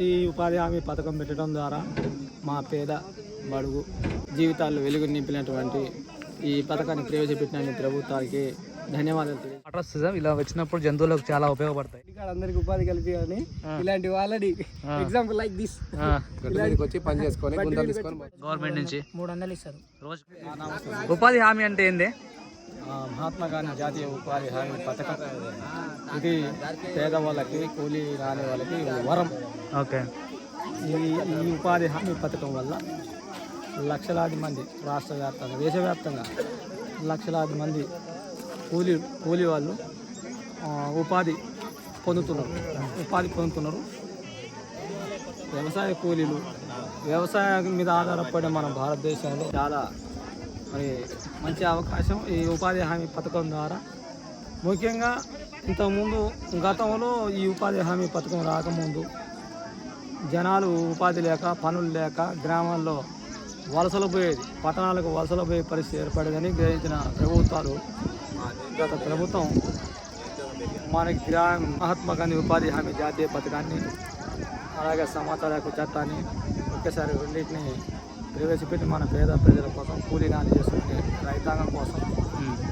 ఈ ఉపాధి హామీ పథకం పెట్టడం ద్వారా మా పేద బడుగు జీవితాల్లో వెలుగు నింపినటువంటి ఈ పథకాన్ని ప్రవేశపెట్టిన ప్రభుత్వానికి ధన్యవాదాలు ఇలా వచ్చినప్పుడు జంతువులకు చాలా ఉపయోగపడతాయి. అందరికి ఉపాధి కలిపి ఇలాంటి వాళ్ళని ఎగ్జాంపుల్ లైక్ దిస్ వచ్చి పని చేసుకొని గవర్నమెంట్ నుంచి. మూడు వందలు ఇస్తారు. రోజు ఉపాధి హామీ అంటే ఏంది? మహాత్మా గాంధీ జాతీయ ఉపాధి హామీ పథకం. ఇది పేదవాళ్ళకి కూలీ రాని వాళ్ళకి వరం. ఓకే. ఈ ఈ ఉపాధి హామీ పథకం వల్ల లక్షలాది మంది రాష్ట్ర వ్యాప్తంగా దేశవ్యాప్తంగా లక్షలాది మంది కూలీ కూలీ వాళ్ళు ఉపాధి పొందుతున్నారు. ఉపాధి పొందుతున్నారు. వ్యవసాయ కూలీలు వ్యవసాయం మీద ఆధారపడే మన భారతదేశంలో చాలా మరి మంచి అవకాశం ఈ ఉపాధి హామీ పథకం ద్వారా. ముఖ్యంగా ఇంతకుముందు గతంలో ఈ ఉపాధి హామీ పథకం రాకముందు జనాలు ఉపాధి లేక పనులు లేక గ్రామాల్లో వలసలు పోయేది పట్టణాలకు వలసలు పోయే పరిస్థితి ఏర్పడేదని గ్రహించిన ప్రభుత్వాలు గత ప్రభుత్వం మనకి గ్రామ మహాత్మా గాంధీ ఉపాధి హామీ జాతీయ పథకాన్ని అలాగే సమాచార చట్టాన్ని ఒకేసారి రెండింటిని ప్రవేశపెట్టి మన పేద ప్రజల కోసం కూలీ నాలి చేసుకునే రైతాంగం కోసం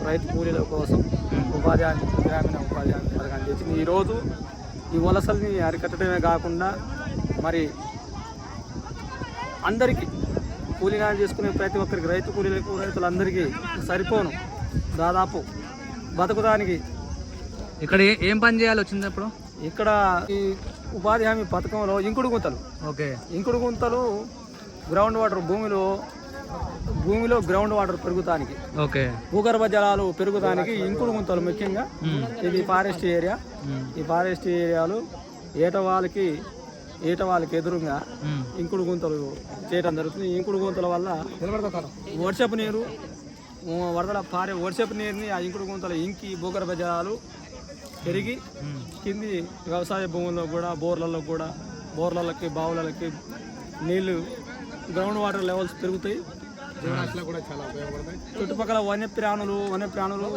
రైతు కూలీల కోసం ఉపాధి హామీ గ్రామీణ ఉపాధి హామీ పథకాన్ని చేసింది ఈరోజు ఈ వలసల్ని అరికట్టడమే కాకుండా మరి అందరికీ కూలీనాలు చేసుకునే ప్రతి ఒక్కరికి రైతు కూలీలకు రైతులందరికీ సరిపోను. దాదాపు బతకడానికి ఇక్కడ ఏ- ఏం పని చేయాలి వచ్చింది అప్పుడు? ఇక్కడ ఈ ఉపాధి హామీ పథకంలో ఇంకుడు గుంతలు. ఓకే. ఇంకుడు గుంతలు గ్రౌండ్ వాటర్ భూమిలో భూమిలో గ్రౌండ్ వాటర్ పెరుగుతానికి ఓకే భూగర్భ జలాలు పెరుగుతానికి ఇంకుడు గుంతలు ముఖ్యంగా ఇది ఫారెస్ట్ ఏరియా. ఈ ఫారెస్ట్ ఏరియాలు ఏటవాళ్ళకి ఏటవాళ్ళకి ఎదురుగా మ్మ్. ఇంకుడు గుంతలు చేయడం జరుగుతుంది ఇంకుడు గుంతల వల్ల వర్షపు నీరు వరదల పారే వర్షపు నీరుని ఆ ఇంకుడు గుంతలు ఇంకి భూగర్భ జలాలు పెరిగి. కింది వ్యవసాయ భూముల్లో కూడా బోర్లలో కూడా బోర్లకి బావులకి నీళ్ళు గ్రౌండ్ వాటర్ లెవెల్స్ పెరుగుతాయి. కూడా చాలా ఉపయోగపడతాయి. చుట్టుపక్కల వన్యప్రాణులు వన్యప్రాణులు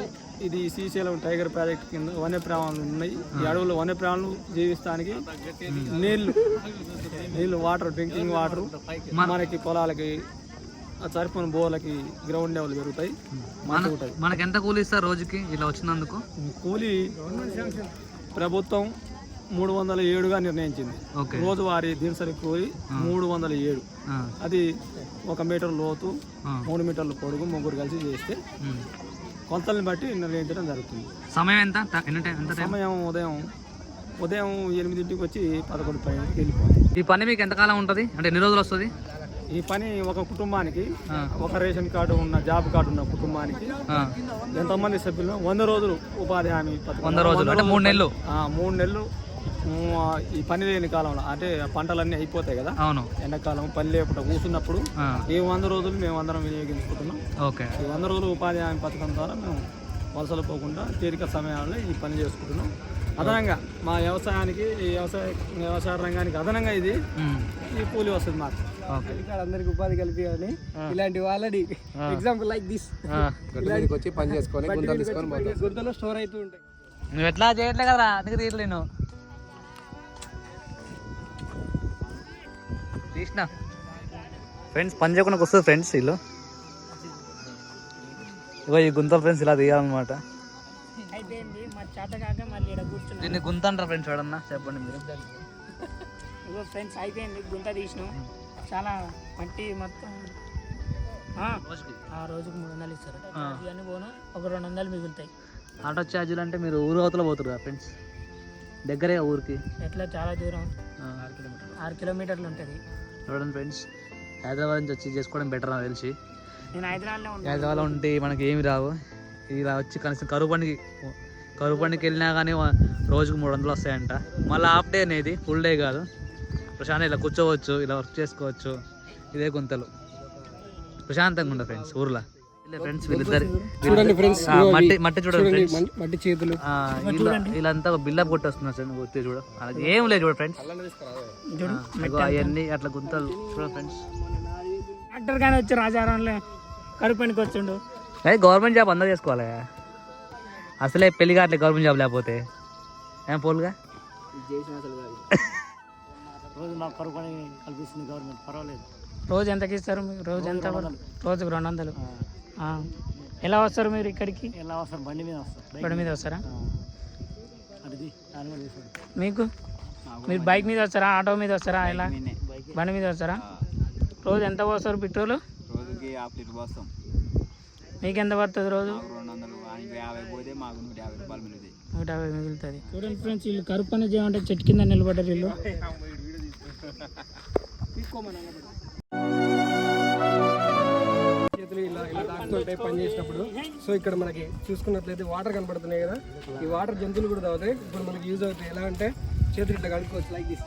ఇది శ్రీశైలం టైగర్ ప్రాజెక్ట్ కింద వన్యప్రాణులు ఉన్నాయి. ఈ అడవుల్లో వన్యప్రాణులు జీవిస్తానికి నీళ్ళు నీళ్ళు వాటర్ డ్రింకింగ్ వాటర్ మనకి పొలాలకి ఆ సరిపోయిన బోర్లకి గ్రౌండ్ లెవెల్ పెరుగుతాయి. మనకి ఎంత కూలి ఇస్తారు రోజుకి ఇలా వచ్చినందుకు? కూలీ ప్రభుత్వం మూడు వందల ఏడుగా నిర్ణయించింది. రోజువారీ దినసరి కూలి మూడు వందల ఏడు. అది ఒక మీటర్ లోతు. మూడు మీటర్ల పొడుగు ముగ్గురు కలిసి చేస్తే. కొలతల్ని బట్టి నిర్ణయించడం జరుగుతుంది. సమయం ఎంత? సమయం ఉదయం ఉదయం ఎనిమిదింటికి వచ్చి పదకొండు వెళ్ళిపోతుంది. ఈ పని మీకు ఎంతకాలం ఉంటుంది? అంటే ఎన్ని రోజులు వస్తుంది? ఈ పని ఒక కుటుంబానికి. ఒక రేషన్ కార్డు ఉన్న జాబ్ కార్డు ఉన్న కుటుంబానికి ఎంతమంది సభ్యులు వంద రోజులు ఉపాధి హామీ వంద రోజులు అంటే మూడు నెలలు? మూడు నెలలు ఈ పని లేని కాలంలో అంటే పంటలన్నీ అయిపోతాయి కదా? అవును. ఎండాకాలం పని లేకుండా కూర్చున్నప్పుడు ఈ వంద రోజులు మేము అందరం వినియోగించుకుంటున్నాం. ఓకే. ఈ వంద రోజులు ఉపాధి హామీ పథకం ద్వారా మేము వలసలు పోకుండా తీరిక సమయాల్లో ఈ పని చేసుకుంటున్నాం. అదనంగా మా వ్యవసాయానికి ఈ వ్యవసాయ వ్యవసాయ రంగానికి అదనంగా ఇది. ఈ కూలి వస్తుంది మాకు ఓకే. అందరికి ఉపాధి ఇలాంటి వాళ్ళని ఎగ్జాంపుల్ లైక్ దిస్ వచ్చి పని చేసుకొని గుంతలో స్టోర్ అవుతూ ఉంటాయి. నువ్వు ఎట్లా చేయట్లే కదా అందుకే తీయట్లేను తీసిన ఫ్రెండ్స్ పని చేయకుండా వస్తుంది ఫ్రెండ్స్ వీళ్ళు. ఇగో ఈ గుంతలు ఫ్రెండ్స్ ఇలా తీయాలన్నమాట. అయిపోయింది. మా చేత కాక మళ్ళీ ఇక్కడ కూర్చున్నాం. దీన్ని గుంత అంటారు ఫ్రెండ్స్ చూడన్నా చెప్పండి మీరు. ఇగో ఫ్రెండ్స్ అయిపోయింది. గుంత తీసినాం. చాలా మట్టి మొత్తం. ఆ, రోజుకి ఆ రోజుకు మూడు వందలు ఇస్తారు. ఇవన్నీ పోను. ఒక రెండు వందలు మిగులుతాయి. ఆటో ఛార్జీలు అంటే మీరు ఊరు అవతల పోతారు కదా ఫ్రెండ్స్ దగ్గరే ఊరికి. ఎట్లా? చాలా దూరం. ఆ, ఆరు కిలోమీటర్లు ఉంటుంది. చూడండి ఫ్రెండ్స్ హైదరాబాద్ నుంచి వచ్చి చేసుకోవడం బెటర్ నాకు తెలిసి. నేను హైదరాబాద్లో ఉంటే మనకి ఏమి రావు. ఇలా వచ్చి కనీసం కరువు పనికి కరువు పనికి వెళ్ళినా కానీ రోజుకు మూడు వందలు వస్తాయంట. మళ్ళీ హాఫ్ డే అనేది ఫుల్ డే కాదు. ప్రశాంతంగా ఇలా కూర్చోవచ్చు ఇలా వర్క్ చేసుకోవచ్చు. ఇదే గుంతలు. ప్రశాంతంగా ఉండదు ఫ్రెండ్స్ ఊర్లో. ఫ్రెండ్స్ వీళ్ళిద్దరు. చూడండి ఆ, మట్టి మట్టి చూడండి ఫ్రెండ్స్ మట్టి చేతులు. వీళ్ళంతా బిల్డప్ కొట్టేస్తున్నారు సార్ గుర్తు చూడ. ఏం లేదు చూడ ఫ్రెండ్స్ అవన్నీ అట్లా గుంతలు. చూడ ఫ్రెండ్స్ డాక్టర్ కానీ వచ్చి రాజారాంలో కరువు పనికి వచ్చిండు. అదే గవర్నమెంట్ జాబ్ అందరూ చేసుకోవాలి. అసలే పెళ్ళి కావట్లే గవర్నమెంట్ జాబ్ లేకపోతే. ఏం పోలుగా? రోజు మాకు కరువు పని కల్పిస్తుంది గవర్నమెంట్ పర్వాలేదు. రోజు ఎంతకి ఇస్తారు? రోజు ఎంత రోజుకు రెండు వందలు. ఆ. ఎలా వస్తారు మీరు ఇక్కడికి? ఎలా వస్తారు? బండి మీద వస్తారు. బండి మీద వస్తారా? అది మీకు? మీరు బైక్ మీద. వస్తారా? ఆటో మీద వస్తారా? ఎలా? బండి మీద వస్తారా? రోజు ఎంత పోస్తారు పెట్రోల్? రోజుకి హాఫ్ లీటర్ పోస్తాం. మీకు ఎంత పడుతుంది రోజు? నూట యాభై మిగులుతుంది. చూడండి ఫ్రెండ్స్ వీళ్ళు కరుపు పని చేయమంటే చెట్టు కింద నిలబడ్డారు వీళ్ళు. ఇలా పని చేసినప్పుడు. సో ఇక్కడ మనకి చూసుకున్నట్లయితే వాటర్ కనబడుతున్నాయి కదా. ఈ వాటర్ జంతువులు కూడా తాగుతాయి. ఇప్పుడు మనకి యూజ్ అవుతాయి. ఎలా అంటే చేతులు ఇట్లా కడుక్కోవచ్చు. లైక్ దిస్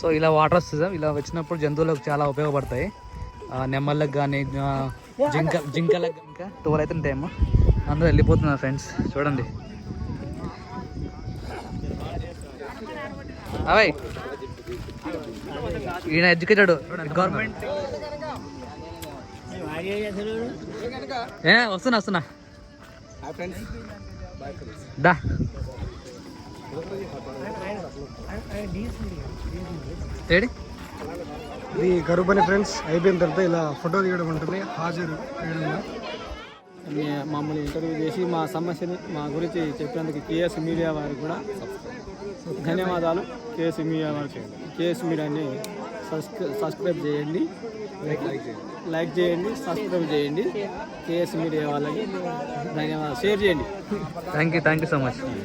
సో ఇలా వాటర్ వస్తుంది ఇలా వచ్చినప్పుడు జంతువులకు చాలా ఉపయోగపడతాయి. ఆ, నెమ్మళ్ళకి కానీ జింక జింకలకు ఇంకా టూర్ అయితే టైము అందరూ వెళ్ళిపోతున్నారు ఫ్రెండ్స్ చూడండి. అవై ఈయన ఎడ్యుకేటెడ్. గవర్నమెంట్. ఏ వస్తున్నా వస్తున్నా. ఫ్రెండ్స్ దా. ఏడి? ఇది పని ఫ్రెండ్స్ అయిపోయిన తర్వాత ఇలా ఫోటో తీయడం ఉంటుంది. హాజరు. మమ్మల్ని ఇంటర్వ్యూ చేసి మా సమస్యని మా గురించి చెప్పినందుకు కేఎస్ మీడియా వారికి కూడా ధన్యవాదాలు. కేఎస్ మీడియా వారికి కేఎస్ మీడియాని సబ్స్క్రై- సబ్స్క్రైబ్ చేయండి. లైక్ చేయండి. సబ్స్క్రైబ్ చేయండి. కేఎస్ మీడియా వాళ్ళకి ధన్యవాదాలు. షేర్ చేయండి. Thank you thank you so much.